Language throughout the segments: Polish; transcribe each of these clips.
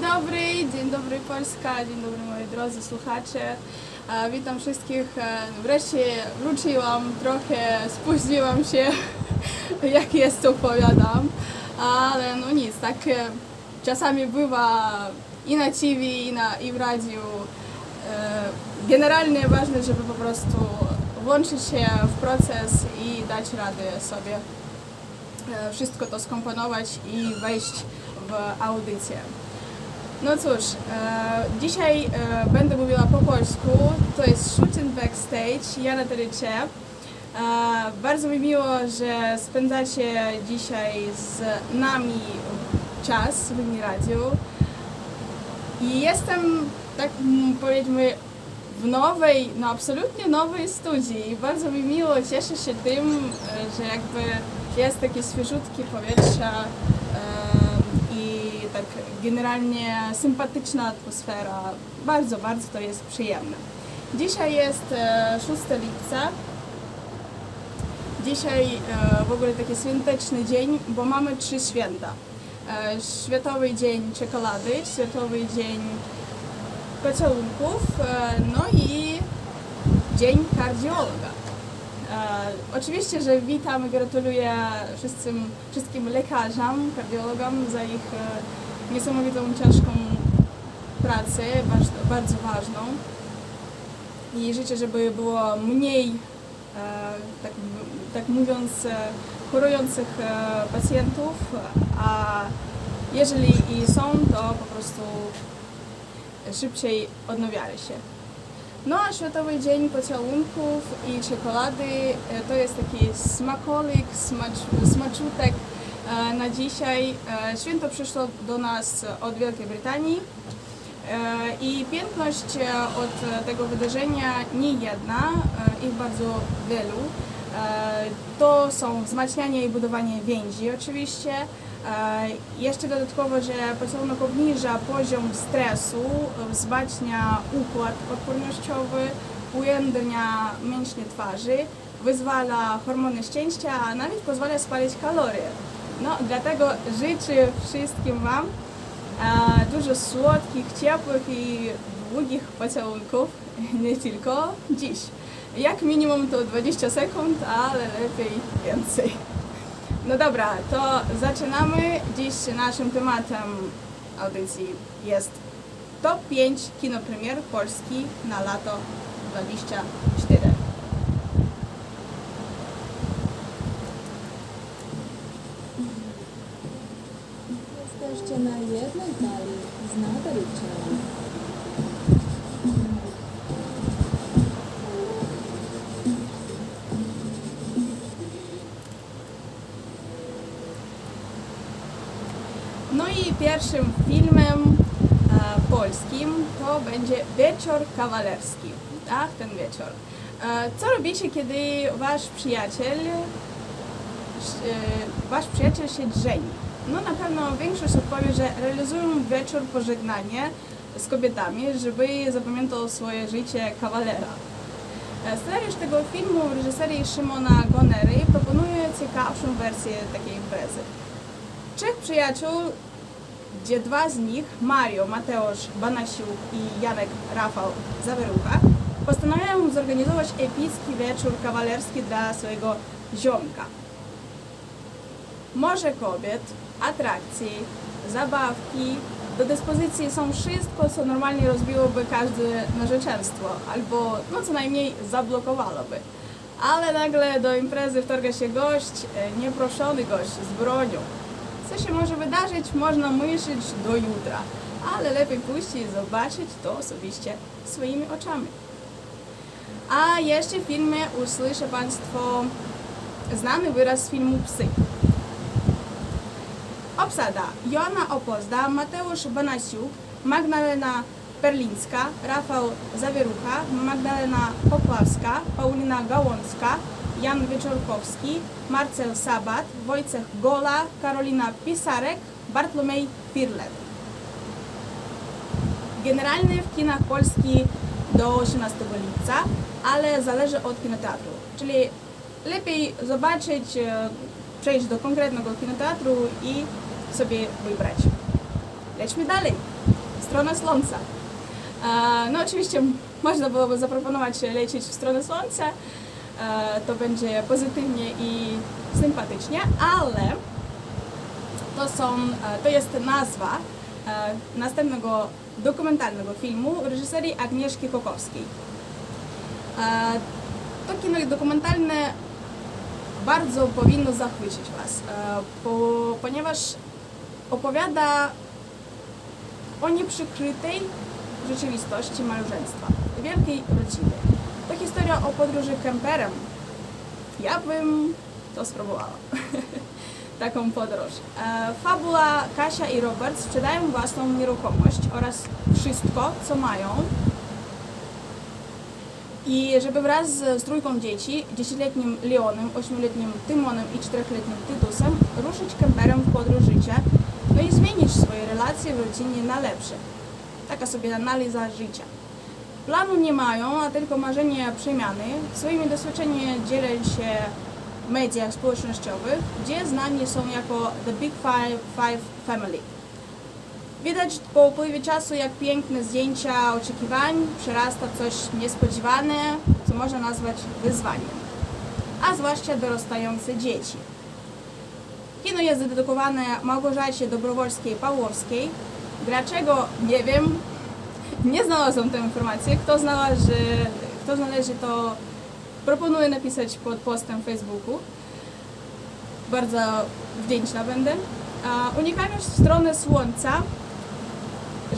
dobry, dzień dobry Polska, dzień dobry moi drodzy słuchacze. Witam wszystkich. E, Wreszcie wróciłam, trochę spóźniłam się, jak jest to powiadam, ale no nic, tak e, czasami bywa i na TV, i, na, i w radiu. E, Generalnie ważne, żeby po prostu włączyć się w proces i dać radę sobie wszystko to skomponować i wejść w audycję. No cóż, e, dzisiaj e, będę mówiła po polsku. To jest Shooting Backstage, ja Natalie E, bardzo mi miło, że spędzacie dzisiaj z nami czas w Linii Radiu. I jestem, tak powiedzmy, w nowej, no absolutnie nowej studii bardzo mi miło, cieszę się tym, e, że jakby jest takie świeżutkie powietrze i tak generalnie sympatyczna atmosfera. Bardzo, bardzo to jest przyjemne. Dzisiaj jest e, 6 lipca. Dzisiaj e, w ogóle taki świąteczny dzień, bo mamy trzy święta. E, Światowy Dzień Czekolady, Światowy Dzień pocałunków, e, no i Dzień Kardiologa. E, oczywiście, że witam i gratuluję wszystkim, wszystkim lekarzom, kardiologom za ich e, niesamowitą, ciężką pracę, bardzo, bardzo ważną. I życzę, żeby było mniej, e, tak, tak mówiąc, chorujących pacjentów, a jeżeli i są, to po prostu szybciej odnawiali się. No a Światowy Dzień Pocałunków i Czekolady e, to jest taki smakolik, smacz, smaczutek e, na dzisiaj. E, Święto przyszło do nas od Wielkiej Brytanii i piękność e, od tego wydarzenia nie jedna, ich bardzo wielu. To są wzmacnianie i budowanie więzi oczywiście. E, Jeszcze dodatkowo, że pocałunek obniża poziom stresu, wzmacnia układ odpornościowy, ujędrnia mięśnie twarzy, wyzwala hormony szczęścia, a nawet pozwala spalić kalorie. No, dlatego życzę wszystkim Wam e, dużo słodkich, ciepłych i długich pocałunków, nie tylko dziś. Jak minimum to 20 sekund, ale lepiej więcej. No dobra, to zaczynamy. Dziś naszym tematem audycji jest top 5 kinopremier Polski na lato 24. No i pierwszym filmem e, polskim to będzie Wieczór Kawalerski. Tak, ten wieczór. E, co robicie, kiedy wasz przyjaciel, e, wasz przyjaciel się żeni? No na pewno większość odpowie, że realizują wieczór pożegnanie z kobietami, żeby zapamiętał swoje życie kawalera. E, Scenariusz tego filmu w reżyserii Szymona Gonery proponuje ciekawszą wersję takiej imprezy. Trzech przyjaciół, gdzie dwa z nich, Mario, Mateusz Banasiuk i Janek Rafał Zawerucha, postanawiają zorganizować epicki wieczór kawalerski dla swojego ziomka. Morze kobiet, atrakcji, zabawki, do dyspozycji są wszystko, co normalnie rozbiłoby każde narzeczeństwo, albo no co najmniej zablokowaloby. Ale nagle do imprezy wtarga się gość, e, nieproszony gość z bronią. Co się może wydarzyć, można myśleć do jutra, ale lepiej pójść i zobaczyć to osobiście swoimi oczami. A jeszcze w filmie usłyszę Państwo znany wyraz z filmu Psy. Obsada Joanna Opozda, Mateusz Banasiuk, Magdalena Perlińska, Rafał Zawierucha, Magdalena Popławska, Paulina Gałązka, Jan Wieczorkowski, Marcel Sabat, Wojciech Gola, Karolina Pisarek, Bartłomiej Firlet. Generalnie w kinach Polski do 18 lipca, ale zależy od kinoteatru. Czyli lepiej zobaczyć, e, przejść do konkretnego kinoteatru i sobie wybrać. lećmy dalej, w stronę Słońca. E, No oczywiście można byłoby zaproponować lecieć w stronę Słońca, to będzie pozytywnie i sympatycznie, ale to są, e, to jest nazwa e, następnego dokumentalnego filmu reżyserii Agnieszki Kokowskiej. E, To kino dokumentalne bardzo powinno zachwycić Was, e, ponieważ opowiada o nieprzykrytej rzeczywistości małżeństwa, wielkiej rodziny. To historia o podróży kemperem. Ja bym to spróbowała. Taką podróż. E, fabuła Kasia i Robert sprzedają własną nieruchomość oraz wszystko, co mają. I żeby wraz z, z trójką dzieci, 10-letnim Leonem, 8-letnim Tymonem i 4-letnim Tytusem ruszyć kemperem w podróż życia, no i zmienić swoje relacje w rodzinie na lepsze. Taka sobie analiza życia. Planu nie mają, a tylko marzenie przemiany. Swoimi doświadczeniami dzielą się w mediach społecznościowych, gdzie znani są jako The Big Five, Five Family. Widać po upływie czasu, jak piękne zdjęcia oczekiwań przerasta coś niespodziewane, co można nazwać wyzwaniem, a zwłaszcza dorastające dzieci. Kino jest dedykowane Małgorzacie Dobrowolskiej-Pawłowskiej. Dlaczego? Nie wiem. Nie znalazłam tej informacji. Kto znalazł, kto znaleźli, to proponuję napisać pod postem Facebooku. Bardzo wdzięczna będę. A unikając strony słońca,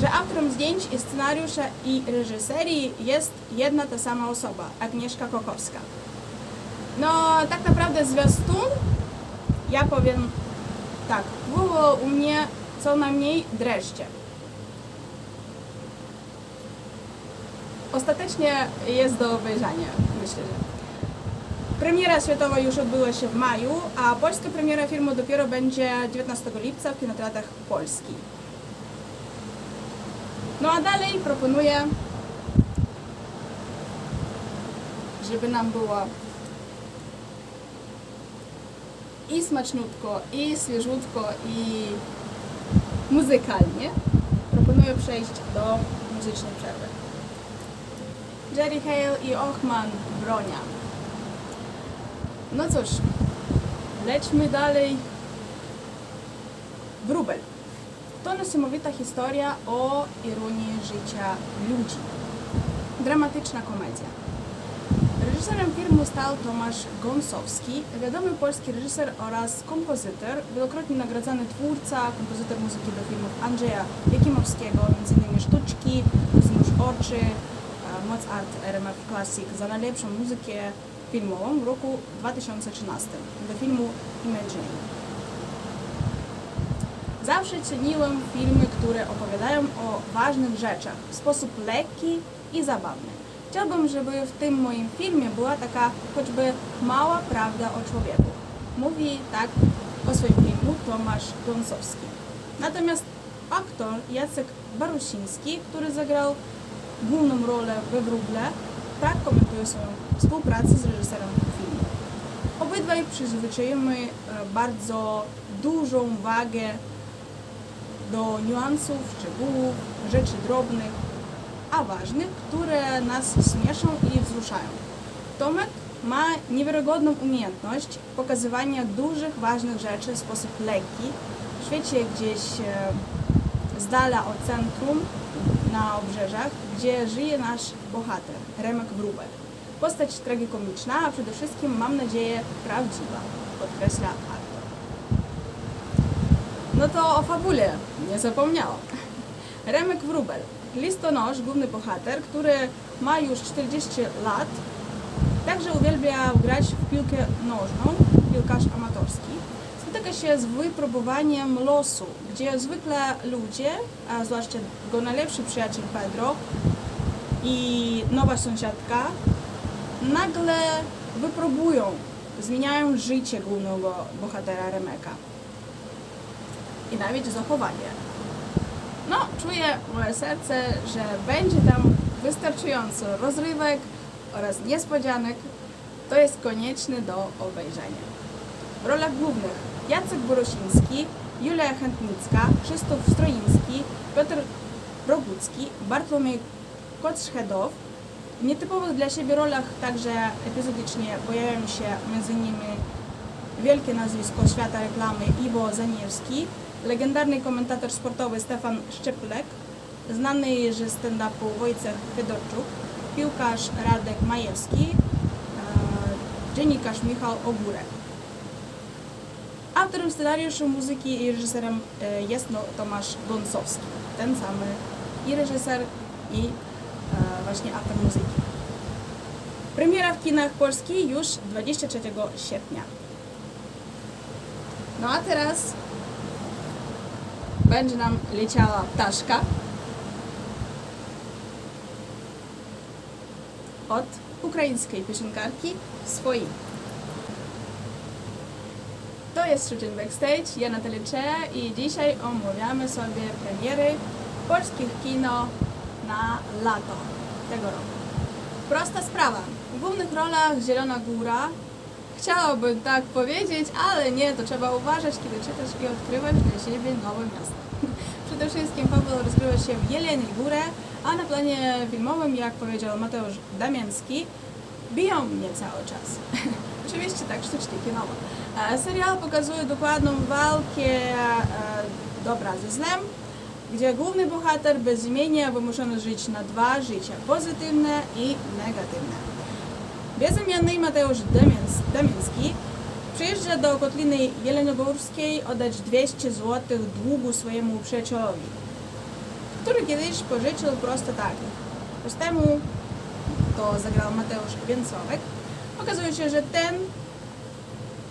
że autorem zdjęć i scenariusza i reżyserii jest jedna ta sama osoba, Agnieszka Kokowska. No, tak naprawdę zwiastun, ja powiem tak, było u mnie co najmniej dreszcze. Ostatecznie jest do obejrzenia, myślę, że. Premiera światowa już odbyła się w maju, a polska premiera filmu dopiero będzie 19 lipca w kinoteatrach Polski. No a dalej proponuję, żeby nam było i smaczniutko, i świeżutko, i muzykalnie. Proponuję przejść do muzycznej przerwy. Jerry Hale i Ochman Bronia. No cóż, lećmy dalej. Wróbel. To niesamowita historia o ironii życia ludzi. Dramatyczna komedia. Reżyserem filmu stał Tomasz Gąsowski, wiadomy polski reżyser oraz kompozytor, wielokrotnie nagradzany twórca, kompozytor muzyki do filmów Andrzeja Jakimowskiego, m.in. Sztuczki, Znuż oczy, e, Mozart RMF Classic za najlepszą muzykę filmową w roku 2013 do filmu Imagine. Zawsze ceniłem filmy, które opowiadają o ważnych rzeczach w sposób lekki i zabawny. Chciałbym, żeby w tym moim filmie była taka choćby mała prawda o człowieku. Mówi tak o swoim filmu Tomasz Gąsowski. Natomiast aktor Jacek Barusiński, który zagrał główną rolę we Wróble, tak komentuje swoją współpracę z reżyserem filmu. Obydwaj przyzwyczajemy e, bardzo dużą wagę do niuansów, szczegółów, rzeczy drobnych, a ważnych, które nas śmieszą i wzruszają. Tomek ma niewiarygodną umiejętność pokazywania dużych, ważnych rzeczy w sposób lekki, w świecie gdzieś e, z dala od centrum, na obrzeżach, gdzie żyje nasz bohater, Remek Wróbel. Postać tragikomiczna, a przede wszystkim, mam nadzieję, prawdziwa, podkreśla aktor. No to o fabule nie zapomniałam. Remek Wróbel, listonosz, główny bohater, który ma już 40 lat, także uwielbia grać w piłkę nożną, piłkarz amatorski. Spotyka się z wypróbowaniem losu, gdzie zwykle ludzie, a zwłaszcza jego najlepszy przyjaciel Pedro i nowa sąsiadka, nagle wypróbują, zmieniają życie głównego bohatera Remeka i nawet zachowanie. No, czuję moje serce, że będzie tam wystarczająco rozrywek oraz niespodzianek. To jest konieczne do obejrzenia. W rolach głównych Jacek Borosiński, Julia Chętnicka, Krzysztof Stroiński, Piotr Rogucki, Bartłomiej Kocz-Hedow. W nietypowych dla siebie rolach także epizodycznie pojawiają się innymi wielkie nazwisko świata reklamy Iwo Zaniewski, legendarny komentator sportowy Stefan Szczeplek, znany ze stand-upu Wojciech Fedorczuk, piłkarz Radek Majewski, e, dziennikarz Michał Ogórek. Autorem scenariuszu, muzyki i reżyserem e, jest no, Tomasz Gąsowski, ten samy i reżyser i e, właśnie autor muzyki. Premiera w kinach Polski już 23 sierpnia. No a teraz będzie nam leciała ptaszka od ukraińskiej piosenkarki swojej. To jest Szczecin Backstage, ja Natalia Cze i dzisiaj omawiamy sobie premiery polskich kino na lato tego roku. Prosta sprawa. W głównych rolach Zielona Góra. Chciałabym tak powiedzieć, ale nie, to trzeba uważać, kiedy czytasz i odkrywasz dla siebie nowe miasto. Przede wszystkim fabuła rozgrywa się w Jeleniej Górę, a na planie filmowym, jak powiedział Mateusz Damięcki, biją mnie cały czas. Oczywiście tak, sztucznie kinowo. E, Serial pokazuje dokładną walkę e, dobra ze złem, gdzie główny bohater bezimiennie wymuszony żyć na dwa życia, pozytywne i negatywne. Bezimienny Mateusz Damiński przyjeżdża do Kotliny Jeleniogórskiej oddać 200 zł długu swojemu przyjacielowi, który kiedyś pożyczył prosto tak. Prostemu to zagrał Mateusz Więcowek. Okazuje się, że ten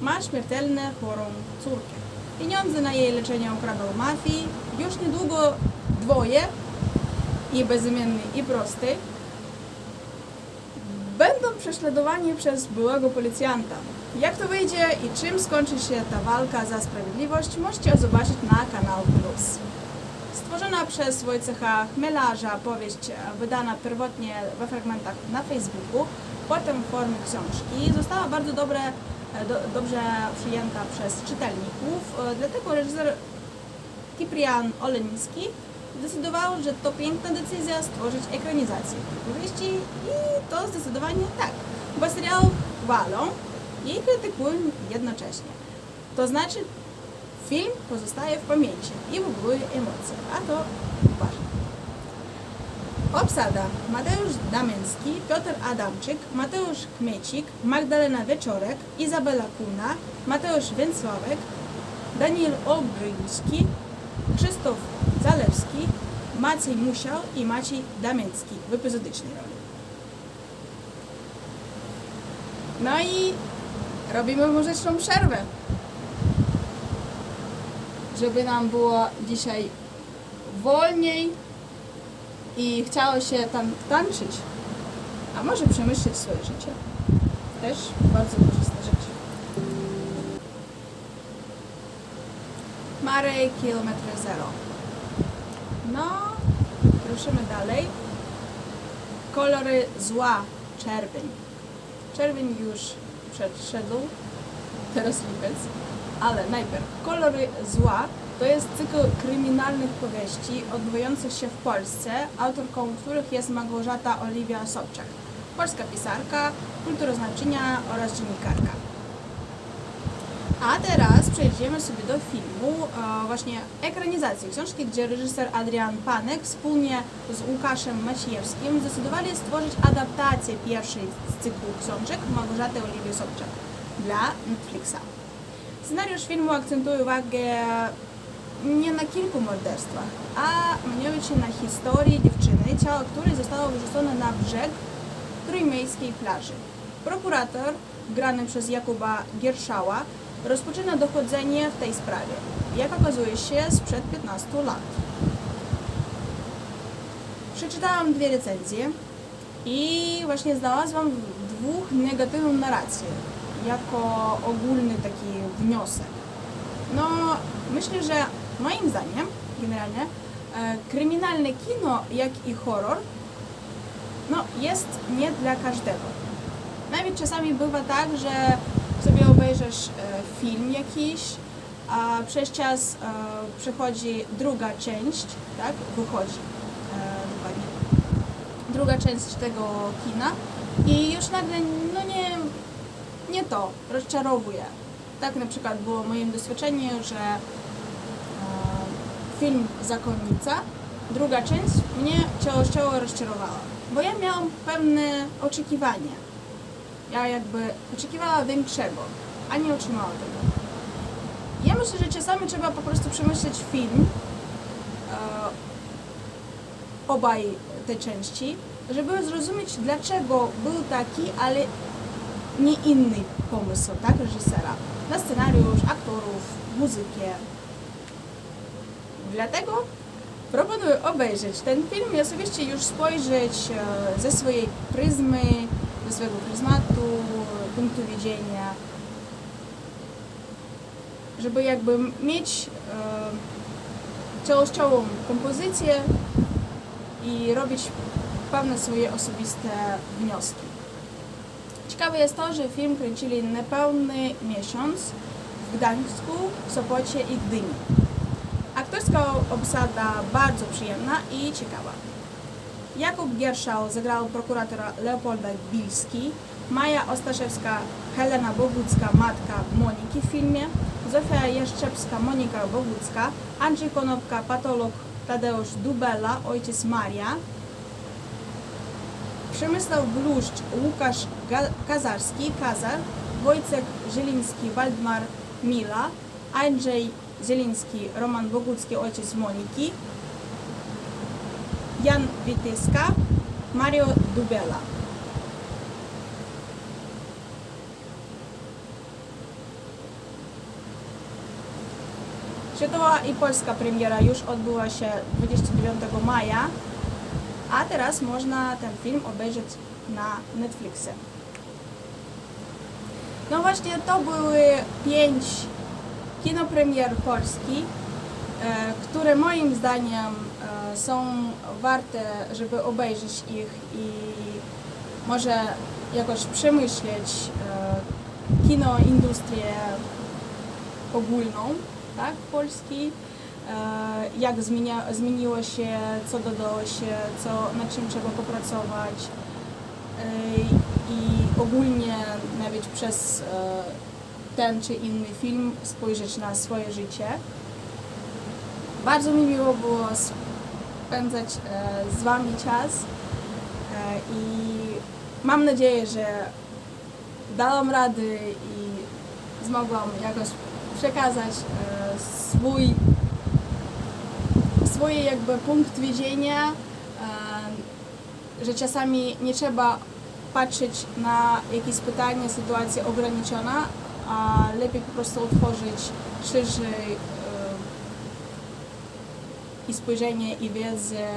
ma śmiertelnie chorą córkę. Pieniądze na jej leczenie ukradł mafii. Już niedługo dwoje, i bezimienny, i prosty, będą prześladowani przez byłego policjanta. Jak to wyjdzie i czym skończy się ta walka za sprawiedliwość, możecie zobaczyć na kanał Plus. Stworzona przez Wojciecha Chmielarza powieść e, wydana pierwotnie we fragmentach na Facebooku, potem w formie książki, została bardzo dobre, e, do, dobrze przyjęta przez czytelników, e, dlatego reżyser Kiprian Oleński zdecydował, że to piękna decyzja stworzyć ekranizację tej powieści i to zdecydowanie tak, bo serial chwalą i krytykują jednocześnie. To znaczy film pozostaje w pamięci i wywołuje emocje, a to ważne. Obsada Mateusz Damiński, Piotr Adamczyk, Mateusz Kmiecik, Magdalena Wieczorek, Izabela Kuna, Mateusz Więcławek, Daniel Olbryński, Krzysztof Zalewski, Maciej Musiał i Maciej Damiński w epizodycznej roli. No i robimy muzyczną przerwę. Żeby nam było dzisiaj wolniej i chciało się tam tańczyć, a może przemyśleć swoje życie. Też bardzo korzystna rzecz. Marej, kilometr zero. No, ruszymy dalej. Kolory zła, czerwień. Czerwień już przedszedł, teraz lipiec. Ale najpierw, Kolory zła to jest cykl kryminalnych powieści odbywających się w Polsce, autorką których jest Małgorzata Oliwia Sobczak, polska pisarka, kulturoznawczynia oraz dziennikarka. A teraz przejdziemy sobie do filmu, e, właśnie ekranizacji książki, gdzie reżyser Adrian Panek wspólnie z Łukaszem Maciejewskim zdecydowali stworzyć adaptację pierwszej z cyklu książek Małgorzaty Oliwii Sobczak dla Netflixa. Scenariusz filmu akcentuje uwagę nie na kilku morderstwach, a mianowicie na historii dziewczyny, ciało której zostało wyrzucone na brzeg trójmiejskiej plaży. Prokurator, grany przez Jakuba Gierszała, rozpoczyna dochodzenie w tej sprawie, jak okazuje się sprzed 15 lat. Przeczytałam dwie recenzje i właśnie znalazłam dwóch negatywną narrację jako ogólny taki wniosek. No, myślę, że moim zdaniem, generalnie, e, kryminalne kino, jak i horror, no, jest nie dla każdego. Nawet czasami bywa tak, że sobie obejrzysz e, film jakiś, a przez czas e, przychodzi druga część, tak? Wychodzi. Druga część tego kina i już nagle no nie, nie to, rozczarowuje. Tak na przykład było moim doświadczeniem, że film Zakonnica, druga część mnie częściowo rozczarowała, bo ja miałam pewne oczekiwania. Ja jakby oczekiwała większego, a nie otrzymała tego. Ja myślę, że czasami trzeba po prostu przemyśleć film, e, obaj te części, żeby zrozumieć, dlaczego był taki, ale nie inny pomysł, tak, reżysera. Na scenariusz, aktorów, muzykę. Dlatego proponuję obejrzeć ten film i osobiście już spojrzeć e, ze swojej pryzmy, ze swojego pryzmatu, punktu widzenia, żeby jakby mieć e, całościową kompozycję i robić pewne swoje osobiste wnioski. Ciekawe jest to, że film kręcili niepełny miesiąc w Gdańsku, Sopocie i Gdyni. Aktorska obsada bardzo przyjemna i ciekawa. Jakub Gierszał zagrał prokuratora Leopolda Bilski, Maja Ostaszewska, Helena Bogucka, matka Moniki w filmie, Zofia Jeszczepska, Monika Bogucka, Andrzej Konopka, patolog Tadeusz Dubela, ojciec Maria, Przemysław Bluszcz, Łukasz Kazarski, Kazar, Wojciech Zieliński, Waldemar Mila, Andrzej Zieliński, Roman Bogucki, ojciec Moniki, Jan Wityska, Mario Dubela. Światowa i polska premiera już odbyła się 29 maja, a teraz można ten film obejrzeć na Netflixie. No właśnie, to były pięć kinopremier Polski, e, które moim zdaniem e, są warte, żeby obejrzeć ich i może jakoś przemyśleć e, kino, industrię ogólną, tak, Polski, jak zmienia, zmieniło się, co dodało się, co, nad czym trzeba popracować. I ogólnie nawet przez ten czy inny film spojrzeć na swoje życie. Bardzo mi miło było spędzać e, z Wami czas e, i mam nadzieję, że dałam rady i zmogłam jakoś przekazać e, swój swoje jakby punkt widzenia, że czasami nie trzeba patrzeć na jakieś pytanie, sytuację ograniczona, a lepiej po prostu otworzyć szerzej e, i spojrzenie, i wiedzę,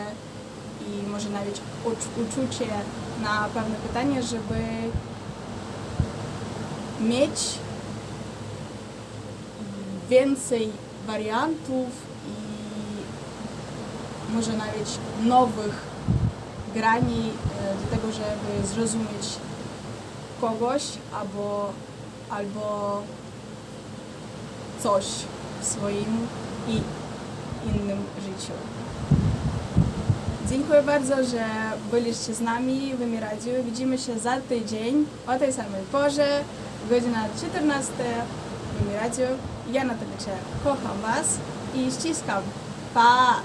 i może nawet ucz- uczucie na pewne pytanie, żeby mieć więcej wariantów i może nawet nowych grani e, do tego, żeby zrozumieć kogoś albo, albo coś w swoim i innym życiu. Dziękuję bardzo, że byliście z nami w Emiradzie. Widzimy się za tydzień o tej samej porze, godzina 14 w Emiradzie. Ja na Cię kocham Was i ściskam. Pa!